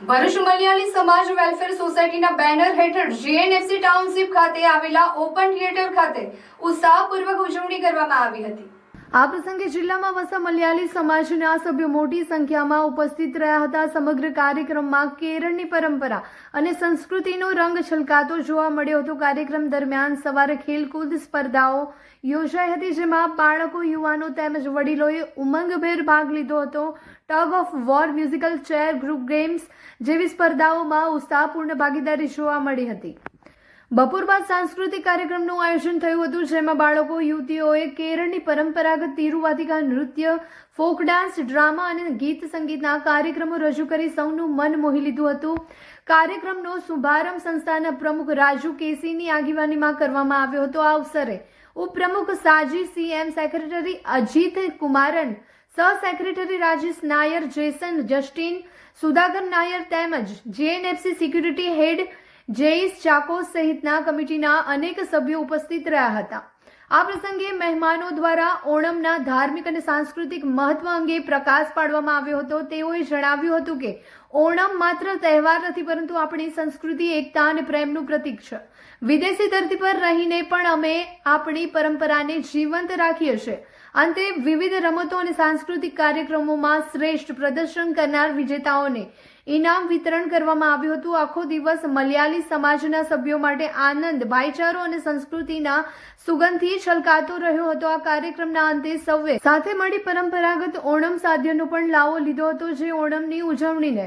ભરૂચ મલયાલી સમાજ વેલફેર સોસાયટીના બેનર હેઠળ જીએનએફસી ટાઉનશીપ ખાતે આવેલા ઓપન થિયેટર ખાતે ઉત્સાહપૂર્વક ઉજવણી કરવામાં આવી હતી. આ પ્રસંગે જિલ્લામાં વસતા મલયાલી સમાજના સભ્યો મોટી સંખ્યામાં ઉપસ્થિત રહ્યા હતા. સમગ્ર કાર્યક્રમમાં કેરળની પરંપરા અને સંસ્કૃતિનો રંગ છલકાતો જોવા મળ્યો હતો. કાર્યક્રમ દરમિયાન સવારે ખેલકૂદ સ્પર્ધાઓ યોજાઈ હતી, જેમાં બાળકો, યુવાનો તેમજ વડીલોએ ઉમંગભેર ભાગ લીધો હતો. Tug of war musical chair group games જેવી સ્પર્ધાઓમાં ઉત્સાહપૂર્ણ ભાગીદારી જોવા મળી હતી. બપોર બાદ સાંસ્કૃતિક કાર્યક્રમનું આયોજન થયું હતું, જેમાં બાળકો, યુવતીઓએ કેરળની પરંપરાગત તિરુવાતિકા નૃત્ય, ફોક ડાન્સ, ડ્રામા અને ગીત સંગીતના કાર્યક્રમો રજૂ કરી સૌનું મન મોહી લીધું હતું. કાર્યક્રમનો શુભારંભ સંસ્થાના પ્રમુખ રાજુ કેસીની આગેવાનીમાં કરવામાં આવ્યો હતો. આ અવસરે ઉપપ્રમુખ સાજી, સીએમ સેક્રેટરી અજીત કુમારન સહ secretary Rajesh Nair, Jason Justin, Sudhakar Nair તેમજ જેએનએફસી સિક્યુરિટી હેડ જેઈસ ચાકો સહિતના કમિટીના અનેક સભ્યો ઉપસ્થિત રહ્યા હતા. આ પ્રસંગે મહેમાનો દ્વારા ઓણમના ધાર્મિક અને સાંસ્કૃતિક મહત્વ અંગે પ્રકાશ પાડવામાં આવ્યો હતો. તેઓએ જણાવ્યું હતું કે ઓણમ માત્ર તહેવાર નથી, પરંતુ આપણી સંસ્કૃતિ, એકતા અને પ્રેમનું પ્રતીક છે. વિદેશી ધરતી પર રહીને પણ અમે આપણી પરંપરાને જીવંત રાખીએ છીએ. અંતે વિવિધ રમતો અને સાંસ્કૃતિક કાર્યક્રમોમાં શ્રેષ્ઠ પ્રદર્શન કરનાર વિજેતાઓને ઇનામ વિતરણ કરવામાં આવ્યું હતું. આખો દિવસ મલયાલી સમાજના સભ્યો માટે આનંદ, ભાઈચારો અને સંસ્કૃતિના સુગંધથી છલકાતો રહ્યો હતો. આ કાર્યક્રમના અંતે સૌએ સાથે મળી પરંપરાગત ઓણમ સાધ્યનો પણ લાવો લીધો હતો, જે ઓણમની ઉજવણીને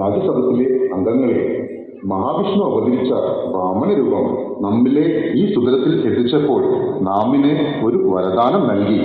രാജസദസ്സിലെ അംഗങ്ങളെ മഹാവിഷ്ണു അവതരിച്ച വാമനരൂപം നമ്മിലെ ഈ സുതലത്തിൽ എത്തിച്ചപ്പോൾ നാമിന് ഒരു വരദാനം നൽകി.